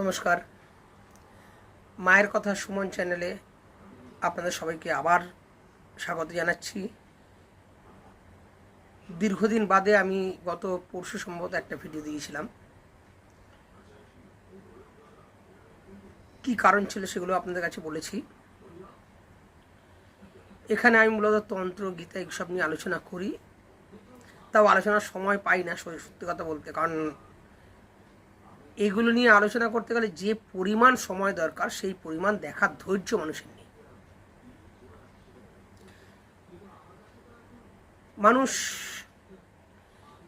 নমস্কার। মায়ের কথা সুমন চ্যানেলে আপনাদের সবাইকে আবার স্বাগত জানাচ্ছি। দীর্ঘদিন বাদে আমি গত পরশু সম্ভবত একটা ভিডিও দিয়েছিলাম। কি কারণ ছিল সেগুলো আপনাদের কাছে বলেছি। এখানে আমি মূলত তন্ত্র, গীতা এইসব নিয়ে আলোচনা করি। তাও আলোচনার সময় পাই না সত্যি কথা বলতে, কারণ এগুলো নিয়ে আলোচনা করতে গেলে যে পরিমাণ সময় দরকার, সেই পরিমাণ দেখার ধৈর্য মানুষের নেই। মানুষ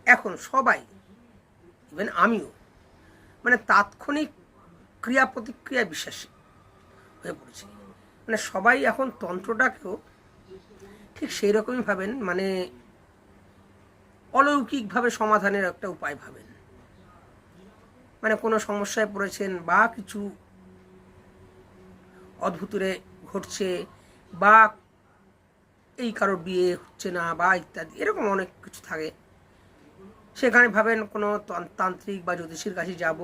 এখন সবাই ইভেন আমিও মানে তাৎক্ষণিক ক্রিয়া প্রতিক্রিয়া বিশ্বাসী হয়ে পড়েছি। মানে সবাই এখন তন্ত্রটাকেও ঠিক সেই রকমই ভাবেন মানে অলৌকিকভাবে সমাধানের একটা উপায় ভাবেন। মানে কোনো সমস্যায় পড়েছেন বা কিছু অদ্ভুতরে ঘটছে বা এই কারোর বিয়ে হচ্ছে না বা ইত্যাদি, এরকম অনেক কিছু থাকে। সেখানে ভাবেন কোনো তান্ত্রিক বা জ্যোতিষীর কাছে যাব,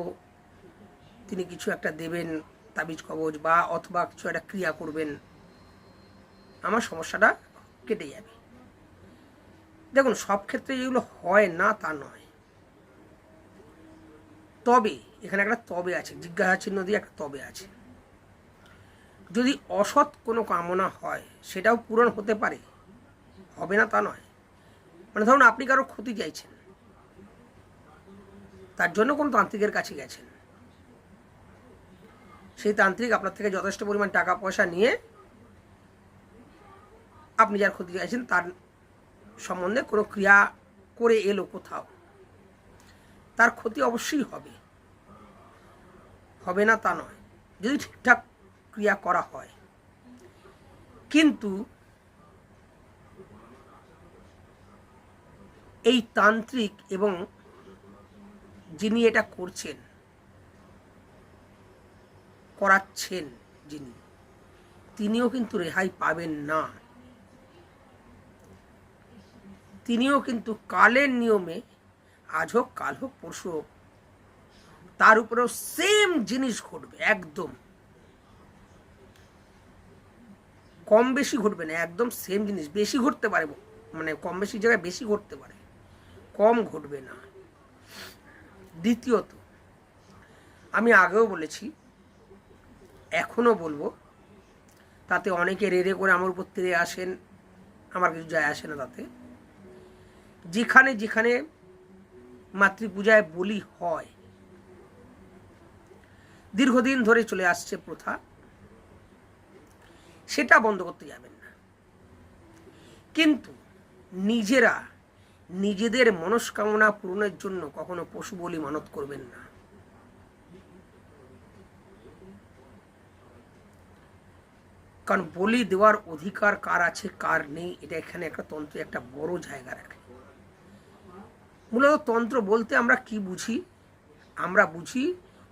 তিনি কিছু একটা দেবেন তাবিজ কবজ বা অথবা কিছু একটা ক্রিয়া করবেন, আমার সমস্যাটা কেটে যাবে। দেখুন, সব ক্ষেত্রে যেগুলো হয় না তা নয়। তবে, এখানে একটা তবে আছে জিজ্ঞাসা চিহ্ন দিয়ে একটা তবে আছে। যদি অসৎ কোনো কামনা হয়, সেটাও পূরণ হতে পারে, হবে না তা নয়। মানে ধরুন আপনি কারও ক্ষতি চাইছেন, তার জন্য কোনো তান্ত্রিকের কাছে গেছেন। সেই তান্ত্রিক আপনার থেকে যথেষ্ট পরিমাণ টাকা পয়সা নিয়ে আপনি যার ক্ষতি চাইছেন, তার সম্বন্ধে কোনো ক্রিয়া করে এলো কোথাও। তার ক্ষতি অবশ্যই হবে। হবে না তা নয়। যদি ঠিকঠাক ক্রিয়া করা হয়। কিন্তু এই তান্ত্রিক এবং যিনি এটা করছেন, করাচ্ছেন যিনি, তিনিও কিন্তু রেহাই পাবেন না। তিনিও কিন্তু কালের নিয়মে আজ হোক, কাল হোক, পরশু হোক, তার উপরেও সেম জিনিস ঘটবে, একদম। কম বেশি ঘটবে না, একদম সেম জিনিস, বেশি ঘটতে পারে মানে কম বেশি জায়গায় বেশি ঘটতে পারে, কম ঘটবে না। দ্বিতীয়ত, আমি আগেও বলেছি, এখনও বলব, তাতে অনেকে রেড়ে করে আমার উপর তেরে আসেন, আমার কিছু যায় আসে না তাতে। যেখানে যেখানে মাতৃপূজায় বলি হয়। দীর্ঘদিন ধরে চলে আসছে প্রথা। সেটা বন্ধ করতে যাবেন না। কিন্তু নিজেরা নিজেদের মনস্কামনা পূরণের জন্য কখনো পশু বলি মানত করবেন না। কারণ বলি দেওয়ার অধিকার কার আছে, কার নেই, এটা এখানে একটা তন্ত্রে একটা বড় জায়গা রাখে। মূলত তন্ত্র বলতে আমরা কি বুঝি? আমরা বুঝি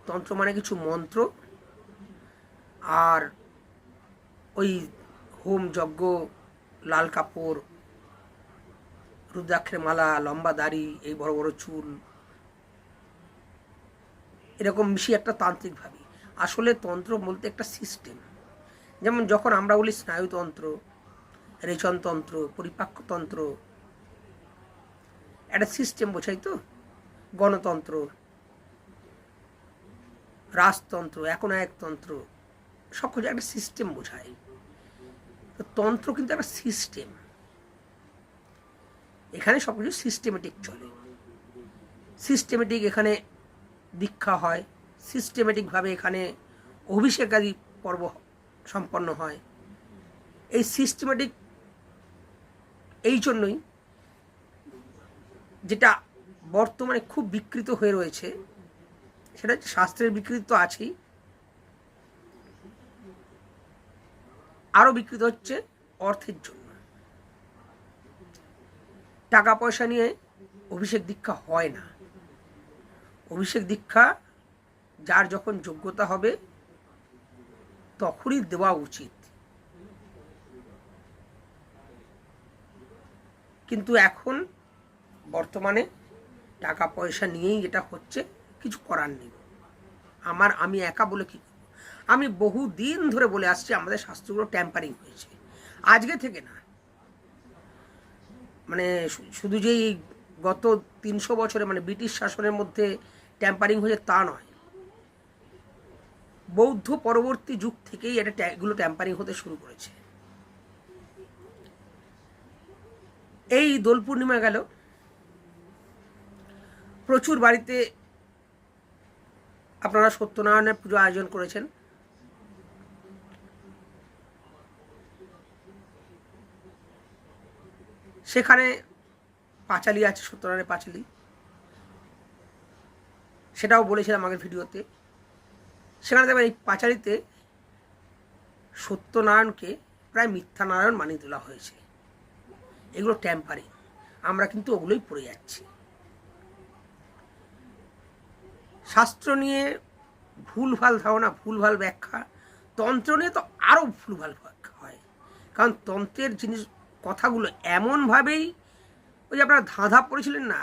তন্ত্র মানে কিছু মন্ত্র। আর ওই হোম যজ্ঞ, লাল কাপড়, রুদ্রাক্ষের মালা, লম্বা দাড়ি, এই বড় বড় চুল, এরকম মিশিয়ে একটা তান্ত্রিকভাবে আসলে তন্ত্র বলতে একটা সিস্টেম যেমন যখন আমরা বলি স্নায়ুতন্ত্র, রেচনতন্ত্র পরিপাক্যতন্ত্র একটা সিস্টেম বোঝাই তো? গণতন্ত্র, রাজতন্ত্র, একনায়কতন্ত্র, সব কিছু একটা সিস্টেম বোঝায়। তো তন্ত্র কিন্তু একটা সিস্টেম এখানে সব কিছু সিস্টেমেটিক চলে। সিস্টেমেটিক এখানে দীক্ষা হয়। সিস্টেমেটিকভাবে এখানে অভিষেকাদি পর্ব সম্পন্ন হয়। এই সিস্টেমেটিক এই জন্যই যেটা বর্তমানে খুব বিকৃত হয়ে রয়েছে, সেটা শাস্ত্রের বিকৃত তো আছেই। আরও বিকৃত হচ্ছে অর্থের জন্য। টাকা পয়সা নিয়ে অভিষেক দীক্ষা হয় না। অভিষেক দীক্ষা যার যখন যোগ্যতা হবে, তখনই দেওয়া উচিত। কিন্তু এখন বর্তমানে টাকা পয়সা নিয়েই এটা হচ্ছে, কিছু করার নেই। আমার, আমি একা বলে কি? আমি বহু দিন ধরে বলে আসছি, আমাদের শাস্ত্রগুলো ট্যাম্পারিং হয়েছে। আজকে থেকে না মানে শুধু যে গত তিনশো বছরে মানে ব্রিটিশ শাসনের মধ্যে ট্যাম্পারিং হয়েছে তা নয়। বৌদ্ধ পরবর্তী যুগ থেকেই এটা এগুলো ট্যাম্পারিং হতে শুরু করেছে। এই দোল পূর্ণিমা গেল প্রচুর বাড়িতে আপনারা সত্যনারায়ণের পুজো আয়োজন করেছেন। সেখানে পাঁচালি আছে, সত্যনারায়ণের পাঁচালি। সেটাও বলেছিলাম আগের ভিডিওতে। সেখানে দেখবেন এই পাঁচালিতে সত্যনারায়ণকে প্রায় মিথ্যা নারায়ণ মানিয়ে তোলা হয়েছে। এগুলো ট্যাম্পারিং আমরা কিন্তু ওগুলোই পড়ে যাচ্ছি। শাস্ত্র নিয়ে ভুলভাল ধারণা, ভুলভাল ব্যাখ্যা। তন্ত্র নিয়ে তো আরও ভুলভাল ব্যাখ্যা হয়। কারণ তন্ত্রের জিনিস, কথাগুলো এমনভাবেই ওই যে আপনারা ধাঁধা পড়েছিলেন না?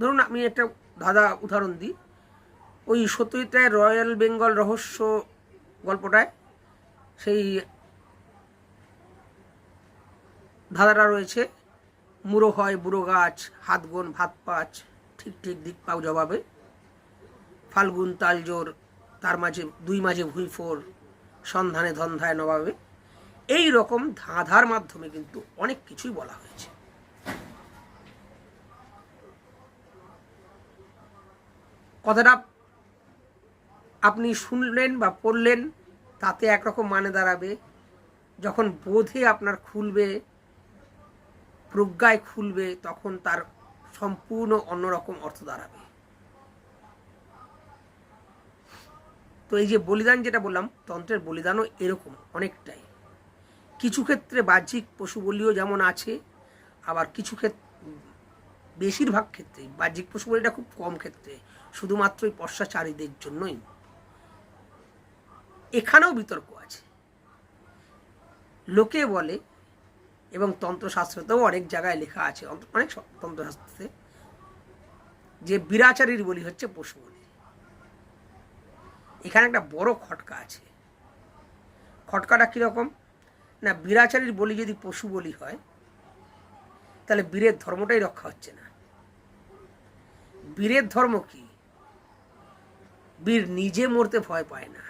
ধরুন আমি একটা ধাঁধা উদাহরণ দিই। ওই সত্যজিৎ রয়্যাল বেঙ্গল রহস্য গল্পটায় সেই ধাঁধাটা রয়েছে। মুড়ো হয়, বুড়ো গাছ, হাত গোন, ভাত পাঁচ, ঠিক ঠিক, দিক পাও, জবাবে। ফাল্গুন তালজোর তার মাঝে, দুই মাঝে ভুঁইফোর সন্ধানে ধন্ধায় নবাবে। এই রকম ধাঁধার মাধ্যমে কিন্তু অনেক কিছুই বলা হয়েছে। কথাটা আপনি শুনলেন বা পড়লেন, তাতে একরকম মানে দাঁড়াবে। যখন বোধে আপনার খুলবে, প্রজ্ঞায় খুলবে, তখন তার সম্পূর্ণ অন্যরকম অর্থ দাঁড়াবে। তো এই যে বলিদান যেটা বললাম, তন্ত্রের বলিদানও এরকম অনেকটাই। কিছু ক্ষেত্রে বাহ্যিক পশু বলিও যেমন আছে, আবার কিছু ক্ষেত্রে বেশিরভাগ ক্ষেত্রেই বাহ্যিক পশু বলিটা খুব কম ক্ষেত্রে শুধুমাত্র ওই পশ্চাচারীদের জন্যই। এখানেও বিতর্ক আছে। লোকে বলে, এবং তন্ত্রশাস্ত্রতেও অনেক জায়গায় লেখা আছে, অনেক তন্ত্রশাস্ত্রে, যে বিরাচারীর বলি হচ্ছে পশু বলি। এখানে একটা বড় খটকা আছে। খটকাটা কীরকম? না বিরাচারীর বলি যদি পশু বলি হয়, তাহলে বীরের ধর্মটাই রক্ষা হচ্ছে না। বীরের ধর্ম কি? বীর নিজে মরতে ভয় পায় না।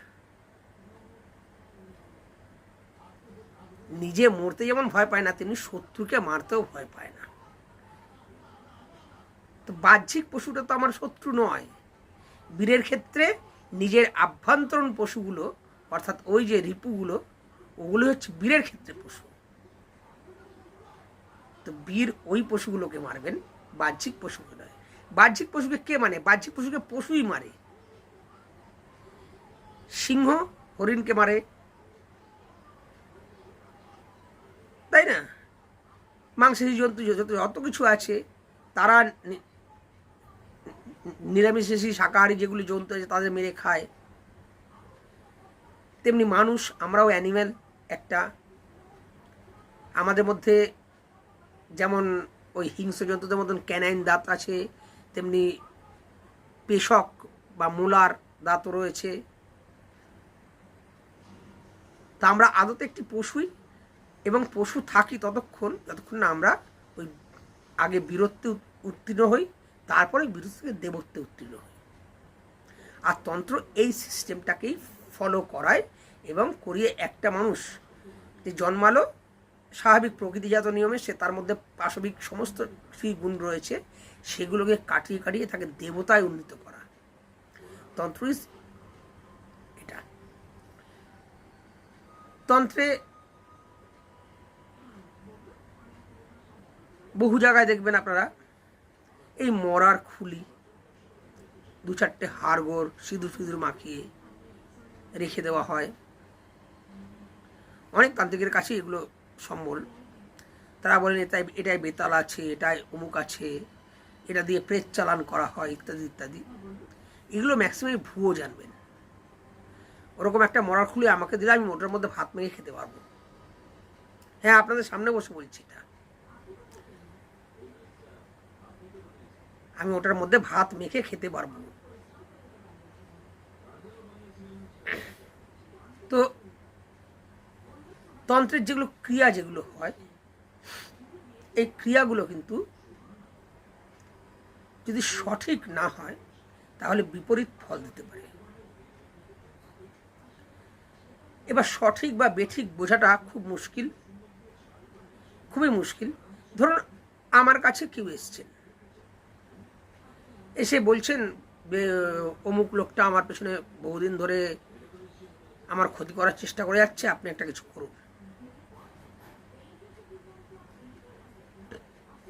নিজে মরতে যেমন ভয় পায় না, তেমনি শত্রুকে মারতেও ভয় পায় না। তো বাহ্যিক পশুটা তো আমার শত্রু নয়। বীরের ক্ষেত্রে নিজের আভ্যন্তরণ পশুগুলো, অর্থাৎ ওই যে রিপুগুলো ওগুলো হচ্ছে বীরের ক্ষেত্রে পশু। তো বীর ওই পশুগুলোকে মারবেন, বাহ্যিক পশুকে নয়। বাহ্যিক পশুকে কে মানে? বাহ্যিক পশুকে পশুই মারে। সিংহ হরিণকে মারে। তাই না? মাংসাশী জন্তু যত যত কিছু আছে, তারা নি- নিরামিষাশী শাকাহারী যেগুলি জন্তু আছে তাদের মেরে খায়। তেমনি মানুষ, আমরাও অ্যানিম্যাল একটা। আমাদের মধ্যে যেমন ওই হিংস্র জন্তুদের মতন ক্যানাইন দাঁত আছে, তেমনি পেশক বা মূলার দাঁতও রয়েছে। তা আমরা আদতে একটি পশুই এবং পশু থাকি ততক্ষণ, যতক্ষণ না আমরা ওই আগে বীরত্বে উত্তীর্ণ হই। তারপরে বীরত্ব থেকে দেবত্বে উত্তীর্ণ হয়। আর তন্ত্র এই সিস্টেমটাকেই ফলো করায় এবং করিয়ে একটা মানুষ যে জন্মালো, স্বাভাবিক প্রকৃতিজাত নিয়মে সে তার মধ্যে পাশবিক সমস্ত কিছুই গুণ রয়েছে, সেগুলোকে কাটিয়ে কাটিয়ে তাকে দেবতায় উন্নীত করা। তন্ত্র ইজ এটা। তন্ত্রে বহু জায়গায় দেখবেন আপনারা এই মরার খুলি দু চারটে হাড়গোড় সিঁদুর সিঁদুর মাখিয়ে রেখে দেওয়া হয়। অনেক তান্ত্রিকের কাছে এগুলো সম্বল। তারা বলেন, এটাই এটাই বেতাল আছে, এটাই অমুক আছে, এটা দিয়ে প্রেত চালান করা হয়, ইত্যাদি ইত্যাদি। এগুলো ম্যাক্সিমাম ভুয়ো জানবেন। ওরকম একটা মরার খুলে আমাকে দিলে আমি ওটার মধ্যে ভাত মেখে খেতে পারব। হ্যাঁ আপনাদের সামনে বসে বলছি এটা। আমি ওটার মধ্যে ভাত মেখে খেতে পারব তো তন্ত্রের যেগুলো ক্রিয়া যেগুলো হয়, এই ক্রিয়াগুলো কিন্তু যদি সঠিক না হয়, তাহলে বিপরীত ফল দিতে পারে। এবার সঠিক বা বেঠিক বোঝাটা খুব মুশকিল, খুবই মুশকিল। ধরুন, আমার কাছে কেউ এসছেন। এসে বলছেন অমুক লোকটা আমার পেছনে বহুদিন ধরে আমার ক্ষতি করার চেষ্টা করে যাচ্ছে, আপনি একটা কিছু করুন।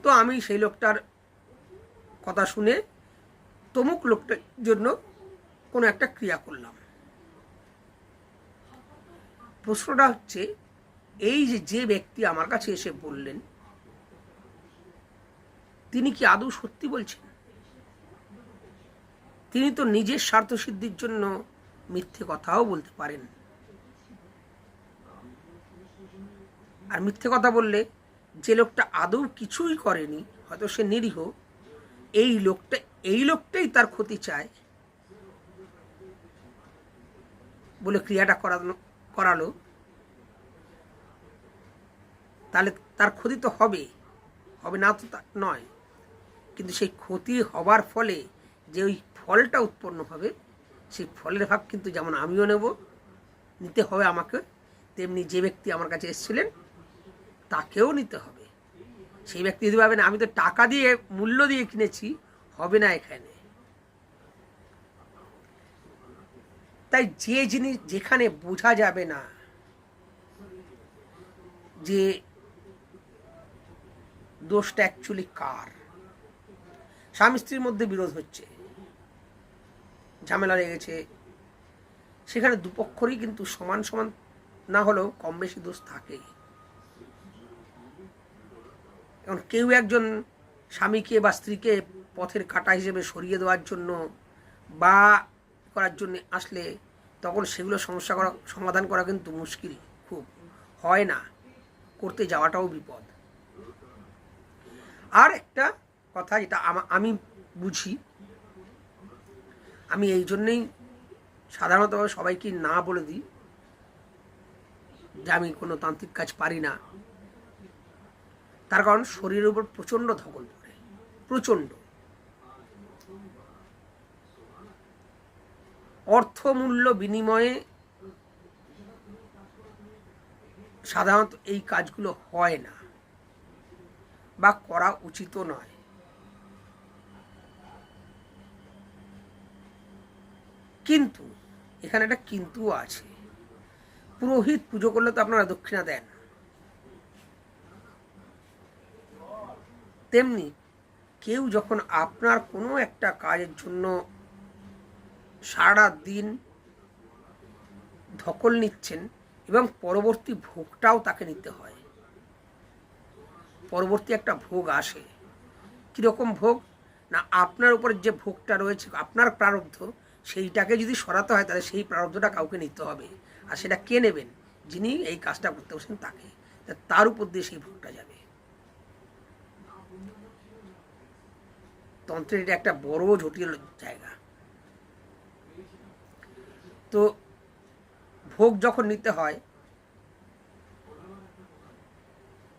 তো আমি সেই লোকটার কথা শুনে তমুক লোকটার জন্য কোনো একটা ক্রিয়া করলাম। প্রশ্নটা হচ্ছে, এই যে যে ব্যক্তি আমার কাছে এসে বললেন, তিনি কি আদৌ সত্যি বলছেন? তিনি তো নিজের স্বার্থসিদ্ধির জন্য মিথ্যে কথাও বলতে পারেন। আর মিথ্যে কথা বললে যে লোকটা আদৌ কিছুই করেনি, হয়তো সে নিরীহ, এই লোকটা, এই লোকটাই তার ক্ষতি চায় বলে ক্রিয়াটা করানো, করালো। তাহলে তার ক্ষতি তো হবে হবে না তো তা- নয়। কিন্তু সেই ক্ষতি হবার ফলে যে ওই ফলটা উৎপন্ন হবে, সেই ফলের ভাগ কিন্তু যেমন আমিও নেব, নিতে হবে আমাকে, তেমনি যে ব্যক্তি আমার কাছে এসেছিলেন, তাকেও নিতে হবে। সেই ব্যক্তি যদি ভাবেন, আমি তো টাকা দিয়ে মূল্য দিয়ে কিনেছি, হবে না এখানে। তাই যে জিনিস যেখানে বোঝা যাবে না, যে দোষটা অ্যাকচুয়ালি কার? স্বামী স্ত্রীর মধ্যে বিরোধ হচ্ছে। ঝামেলা লেগেছে। সেখানে দুপক্ষরই কিন্তু সমান সমান না হলেও কম বেশি দোষ থাকেই। এখন কেউ একজন স্বামীকে বা স্ত্রীকে পথের কাটা হিসেবে সরিয়ে দেওয়ার জন্য বা করার জন্য আসলে তখন সেগুলো সমস্যা করা, সমাধান করা কিন্তু মুশকিল খুব। হয় না। করতে যাওয়াটাও বিপদ। আর একটা কথা যেটা আমি বুঝি আমি এই জন্যেই সাধারণত সবাইকে না বলে দিই যে আমি কোনো তান্ত্রিক কাজ পারি না। তার কারণ শরীরের উপর প্রচণ্ড ধকল পড়ে, প্রচণ্ড। অর্থমূল্য বিনিময়ে সাধারণত এই কাজগুলো হয় না বা করা উচিত নয়। কিন্তু, এখানে একটা কিন্তু আছে। পুরোহিত পুজো করলে তো আপনারা দক্ষিণা দেন। তেমনি কেউ যখন আপনার কোনো একটা কাজের জন্য সারা দিন ধকল নিচ্ছেন এবং পরবর্তী ভোগটাও তাকে নিতে হয়, পরবর্তী একটা ভোগ আসে। কীরকম ভোগ? না, আপনার উপর যে ভোগটা রয়েছে, আপনার প্রারব্ধ সেইটাকে যদি সরাতে হয়, তাহলে সেই প্রারব্ধটা কাউকে নিতে হবে। আর সেটা কে নেবেন? যিনি এই কাজটা করতে বসেন তাকে। তার উপর দিয়ে সেই ভোগটা যাবে। তন্ত্রের এটা একটা বড় জটিল জায়গা। তো ভোগ যখন নিতে হয়,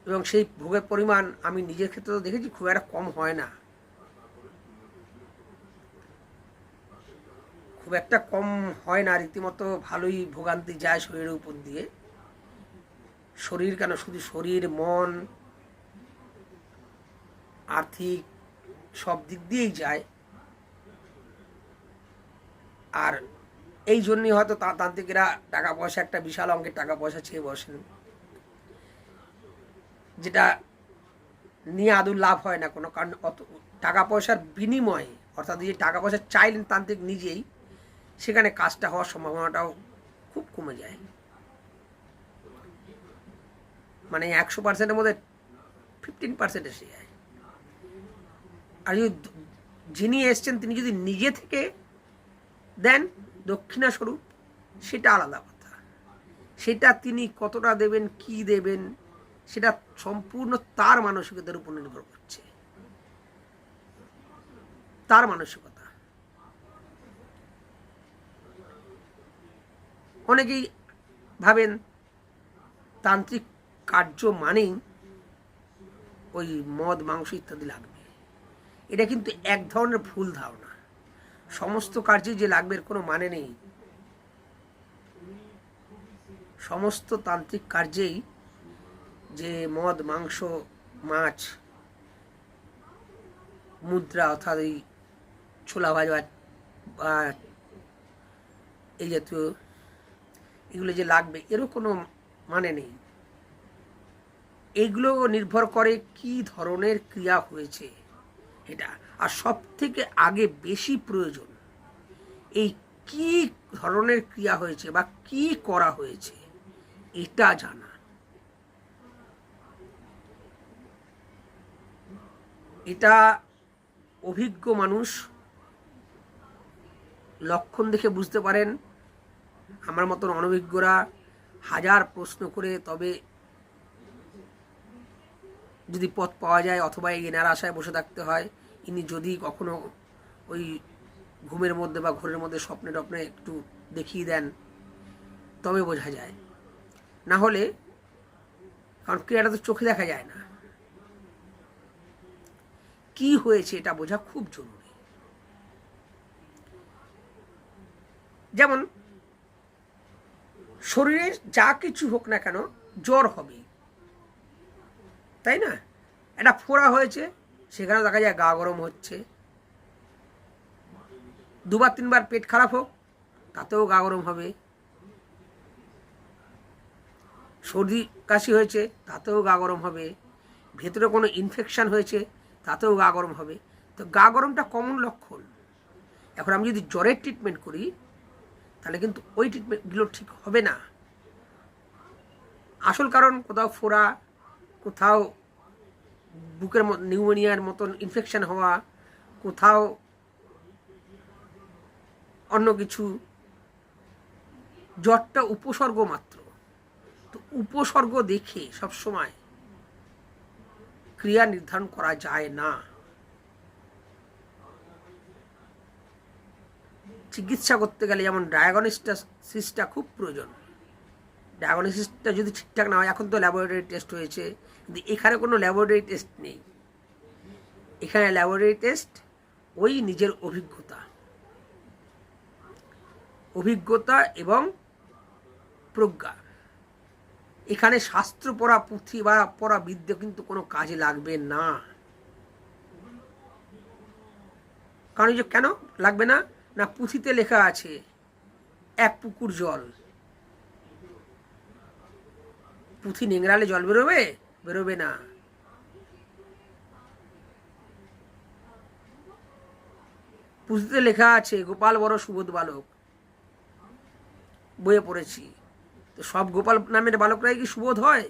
এবং সেই ভোগের পরিমাণ আমি নিজের ক্ষেত্রে তো দেখেছি, খুব একটা কম হয় না। খুব একটা কম হয় না, রীতিমতো ভালোই ভোগান্তি যায় শরীরের উপর দিয়ে। শরীর কেন? শুধু শরীর, মন, আর্থিক সব দিক দিয়েই যায়। আর এই জন্যই হয়তো তান্ত্রিকেরা টাকা পয়সা, একটা বিশাল অঙ্কের টাকা পয়সা চেয়ে বসেন। যেটা নিয়ে আদৌ লাভ হয় না কোনো কারণ অত টাকা পয়সার বিনিময়ে, অর্থাৎ যে টাকা পয়সা চাইলেন তান্ত্রিক নিজেই সেখানে কাজটা হওয়ার সম্ভাবনাটাও খুব কমে যায়। মানে একশো পার্সেন্টের মধ্যে ফিফটিন পার্সেন্ট এসে যায়। আর যদি যিনি এসছেন, তিনি যদি নিজে থেকে দেন দক্ষিণা স্বরূপ সেটা আলাদা কথা। সেটা তিনি কতটা দেবেন, কি দেবেন, সেটা সম্পূর্ণ তার মানসিকতার উপর নির্ভর করছে। তার মানসিকতা। অনেকেই ভাবেন তান্ত্রিক কার্য মানেই ওই মদ, মাংস ইত্যাদি লাগবে। এটা কিন্তু এক ধরনের ভুল ধারণা। সমস্ত কার্যে যে লাগবে এর কোনো মানে নেই। সমস্ত তান্ত্রিক কার্যেই যে মদ, মাংস, মাছ, মুদ্রা অর্থাৎ এই ছোলা ভাজা বা এই জাতীয় এগুলো যে লাগবে, এরও কোনো মানে নেই। এগুলো নির্ভর করে কি ধরনের ক্রিয়া হয়েছে এটা। আর সব থেকে আগে বেশি প্রয়োজন, এই কি ধরনের ক্রিয়া হয়েছে বা কি করা হয়েছে, এটা জানা। এটা অভিজ্ঞ মানুষ লক্ষণ দেখে বুঝতে পারেন আমার মতন অনভিজ্ঞরা হাজার প্রশ্ন করে তবে যদি পথ পাওয়া যায় অথবা এনার আশায় বসে থাকতে হয়, ইনি যদি কখনো ওই ঘুমের মধ্যে বা ঘোরের মধ্যে স্বপ্নে টপ্নে একটু দেখিয়ে দেন, তবে বোঝা যায়। না হলে কারণ ক্রিয়াটা তো চোখে দেখা যায় না। কি হয়েছে এটা বোঝা খুব জরুরি। যেমন শরীরে যা কিছু হোক না কেন, জ্বর হবে তাই না? একটা ফোড়া হয়েছে, সেখানে দেখা যায় গা গরম হচ্ছে। দুবার, তিনবার পেট খারাপ হোক, তাতেও গা গরম হবে। সর্দি কাশি হয়েছে, তাতেও গা গরম হবে। ভেতরে কোনো ইনফেকশান হয়েছে, তাতেও গা গরম হবে। তো গা গরমটা কমন লক্ষণ। এখন আমি যদি জ্বরের ট্রিটমেন্ট করি তাহলে কিন্তু ওই ট্রিটমেন্টগুলো ঠিক হবে না। আসল কারণ, কোথাও ফোড়া, কোথাও বুকের নিউমোনিয়ার মতন ইনফেকশন হওয়া, কোথাও অন্য কিছু। জ্বরটা উপসর্গ মাত্র। তো উপসর্গ দেখে সবসময় ক্রিয়া নির্ধারণ করা যায় না। চিকিৎসা করতে গেলে যেমন ডায়াগনোসিসটা খুব প্রয়োজন। ডায়াগনোসিসটা যদি ঠিকঠাক না হয়, এখন তো ল্যাবরেটরি টেস্ট হয়েছে, কিন্তু এখানে কোনো ল্যাবরেটরি টেস্ট নেই। এখানে ল্যাবরেটরি টেস্ট ওই নিজের অভিজ্ঞতা। অভিজ্ঞতা এবং প্রজ্ঞা। এখানে শাস্ত্র পড়া, পুঁথি বা পড়া বিদ্যা কিন্তু কোনো কাজে লাগবে না। কারণ যে কেন লাগবে না? না পুঁথিতে লেখা আছে, এক পুকুর জল। পুঁথি নেংড়ালে জল বেরোবে? বেরোবে না। পুঁথিতে লেখা আছে, গোপাল বড় সুবোধ বালক। বইয়ে পড়েছি। তো সব গোপাল নামের বালকরাই কি সুবোধ হয়?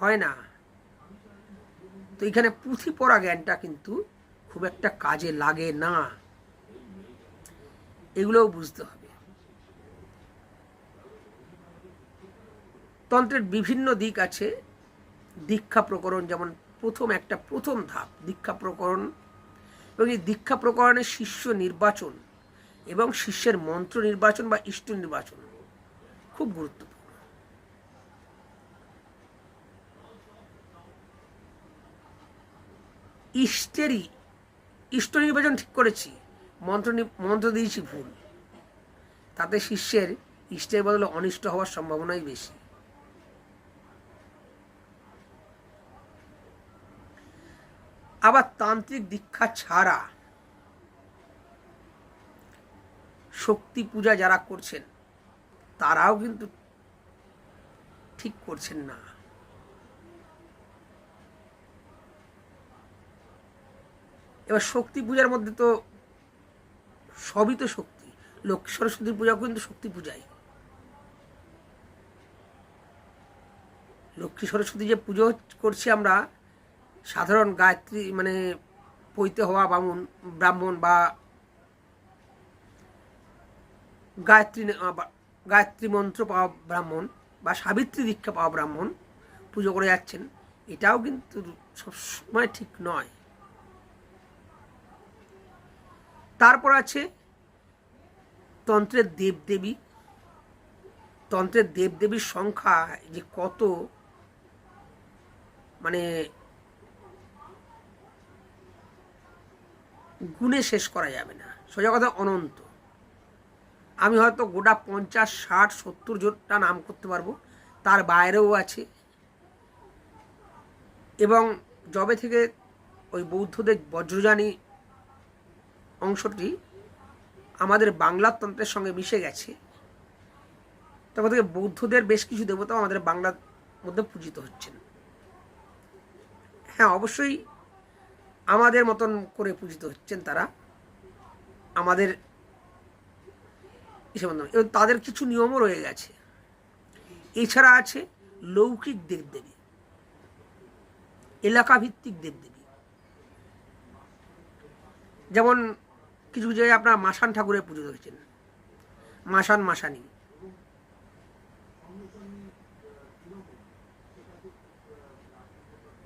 হয় না। তো এখানে পুঁথি পড়া জ্ঞানটা কিন্তু খুব একটা কাজে লাগে না। এগুলোও বুঝতে হবে। তন্ত্রের বিভিন্ন দিক আছে। দীক্ষা প্রকরণ যেমন প্রথম একটা প্রথম ধাপ, দীক্ষা প্রকরণ এবং এই দীক্ষা প্রকরণে শিষ্য নির্বাচন এবং শিষ্যের মন্ত্র নির্বাচন বা ইষ্ট নির্বাচন খুব গুরুত্বপূর্ণ। ইষ্টেরই, ইষ্ট নির্বাচন ঠিক করেছি। মন্ত্র মন্ত্র দিয়েছি ভুল। তাতে শিষ্যের ইষ্টের বদলে অনিষ্ট হওয়ার সম্ভাবনাই বেশি। আবার তান্ত্রিক দীক্ষা ছাড়া শক্তি পূজা যারা করছেন, তারাও কিন্তু ঠিক করছেন না। এবার শক্তি পূজার মধ্যে তো সবই তো শক্তি। লক্ষ্মী সরস্বতীর পূজা কিন্তু শক্তি পূজাই। লক্ষ্মী সরস্বতী যে পুজো করছি আমরা, সাধারণ গায়ত্রী মানে পৈতে হওয়া বামুন, ব্রাহ্মণ বা গায়ত্রী গায়ত্রী মন্ত্র পাওয়া ব্রাহ্মণ বা সাবিত্রী দীক্ষা পাওয়া ব্রাহ্মণ পুজো করে যাচ্ছেন, এটাও কিন্তু সবসময় ঠিক নয়। তারপর আছে তন্ত্রের দেবদেবী তন্ত্রের দেবদেবীর সংখ্যা যে কত মানে গুণে শেষ করা যাবে না। সোজা কথা, অনন্ত। আমি হয়তো গোটা পঞ্চাশ, ষাট, সত্তর জনটা নাম করতে পারব, তার বাইরেও আছে। এবং যবে থেকে ওই বৌদ্ধদের বজ্রযানী অংশটি আমাদের বাংলার তন্ত্রের সঙ্গে মিশে গেছে। তখন থেকে বৌদ্ধদের বেশ কিছু দেবতাও আমাদের বাংলার মধ্যে পূজিত হচ্ছেন। হ্যাঁ অবশ্যই আমাদের মতন করে পূজিত হচ্ছেন তারা। আমাদের এবং তাদের কিছু নিয়মও রয়ে গেছে। এছাড়া আছে লৌকিক দেবদেবী, এলাকাভিত্তিক দেবদেবী। যেমন কিছু জায়গায় আপনার মাসান ঠাকুরের পুজো দেখেছেন। মাসান, মাসানি।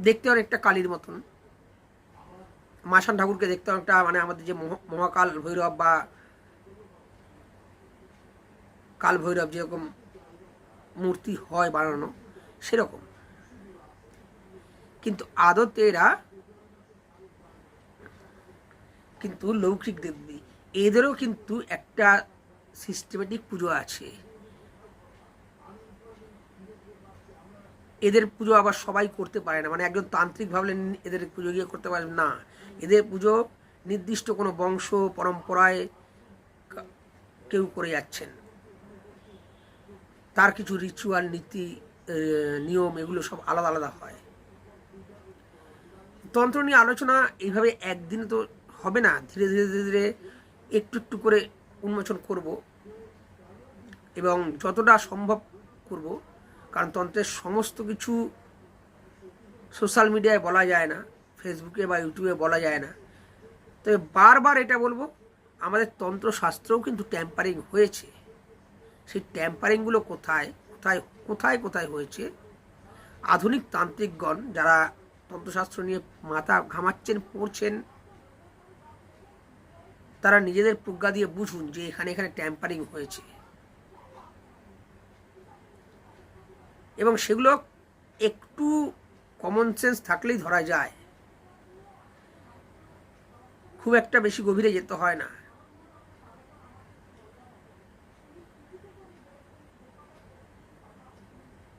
দেখতে অনেকটা কালীর মতন। মাসান ঠাকুরকে দেখতে অনেকটা মানে আমাদের যে মহা- মহাকাল ভৈরব বা কাল ভৈরব যেরকম মূর্তি হয় বানানো, সেরকম। কিন্তু আদতে এরা কিন্তু লৌকিক দেবী। এদেরও কিন্তু একটা সিস্টেমেটিক পুজো আছে। এদের পুজো আবার সবাই করতে পারে না। মানে একজন তান্ত্রিক ভাবলে এদের পুজো গিয়ে করতে পারে না। এদের পুজো নির্দিষ্ট কোনো বংশ, পরম্পরায় কেউ করে যাচ্ছেন। তার কিছু রিচুয়াল নীতি নিয়ম এগুলো সব আলাদা আলাদা হয়। তন্ত্র নিয়ে আলোচনা এইভাবে একদিনে তো হবে না, ধীরে ধীরে ধীরে ধীরে একটু একটু করে উন্মোচন করব এবং যতটা সম্ভব করব। কারণ তন্ত্রের সমস্ত কিছু সোশ্যাল মিডিয়ায় বলা যায় না, ফেসবুকে বা ইউটিউবে বলা যায় না। তবে বারবার এটা বলব, আমাদের তন্ত্রশাস্ত্রেও কিন্তু ট্যাম্পারিং হয়েছে। সেই ট্যাম্পারিংগুলো কোথায় কোথায় কোথায় কোথায় হয়েছে? আধুনিক তান্ত্রিকগণ যারা তন্ত্রশাস্ত্র নিয়ে মাথা ঘামাচ্ছেন, পড়ছেন তারা নিজেদের প্রজ্ঞা দিয়ে বুঝুন যে এখানে এখানে ট্যাম্পারিং হয়েছে। এবং সেগুলো একটু কমন সেন্স থাকলেই ধরা যায়। খুব একটা বেশি গভীরে যেতে হয় না।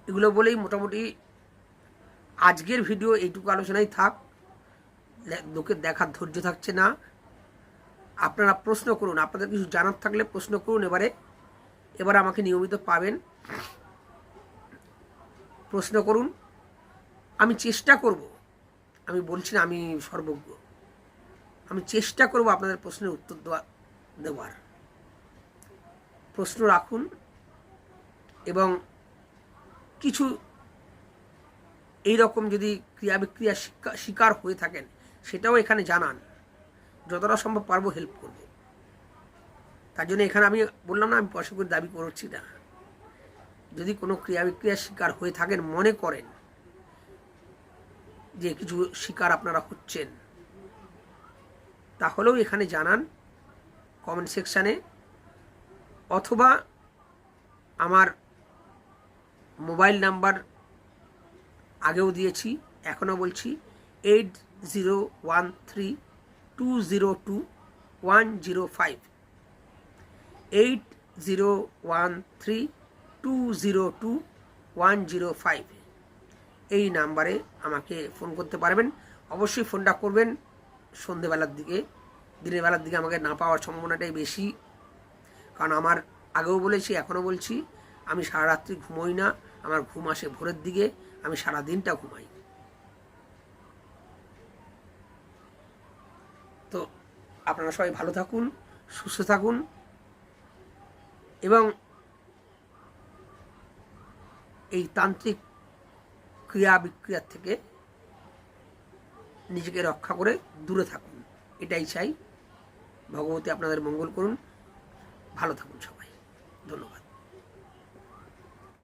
এগুলো বলেই মোটামুটি আজকের ভিডিও এইটুকু আলোচনাই থাক। লোকের দেখার ধৈর্য থাকছে না। আপনারা প্রশ্ন করুন, আপনাদের কিছু জানার থাকলে প্রশ্ন করুন এবারে। এবার আমাকে নিয়মিত পাবেন। প্রশ্ন করুন। আমি চেষ্টা করব, আমি বলছি না আমি সর্বজ্ঞ। আমি চেষ্টা করব আপনাদের প্রশ্নের উত্তর দেওয়া, দেওয়ার। প্রশ্ন রাখুন এবং কিছু এই রকম যদি ক্রিয়া বিক্রিয়া শিকা- শিকার হয়ে থাকেন, সেটাও এখানে জানান। যতটা সম্ভব পারব হেল্প করব। তার জন্য এখানে আমি বললাম না, আমি পয়সা করে দাবি করছি না। যদি কোনো ক্রিয়া বিক্রিয়ার শিকার হয়ে থাকেন, মনে করেন যে কিছু শিকার আপনারা হচ্ছেন, তাহলেও এখানে জানান কমেন্ট সেকশানে অথবা আমার মোবাইল নাম্বার আগেও দিয়েছি, এখনও বলছি eight zero one three two zero two one zero five eight zero one three two zero two one zero five এই নাম্বারে আমাকে ফোন করতে পারবেন। অবশ্যই ফোনটা করবেন। সন্ধেবেলার দিকে দিনের বেলার দিকে আমাকে না পাওয়ার সম্ভাবনাটাই বেশি। কারণ আমার আগেও বলেছি, এখনও বলছি, আমি সারা রাত্রি ঘুমোই না। আমার ঘুম আসে ভোরের দিকে, আমি সারা দিনটা ঘুমাই তো আপনারা সবাই ভালো থাকুন, সুস্থ থাকুন এবং এই তান্ত্রিক ক্রিয়া বিক্রিয়ার থেকে নিজেকে রক্ষা করে দূরে থাকুন, এটাই চাই। ভগবতী আপনাদের মঙ্গল করুন। ভালো থাকুন সবাই। ধন্যবাদ।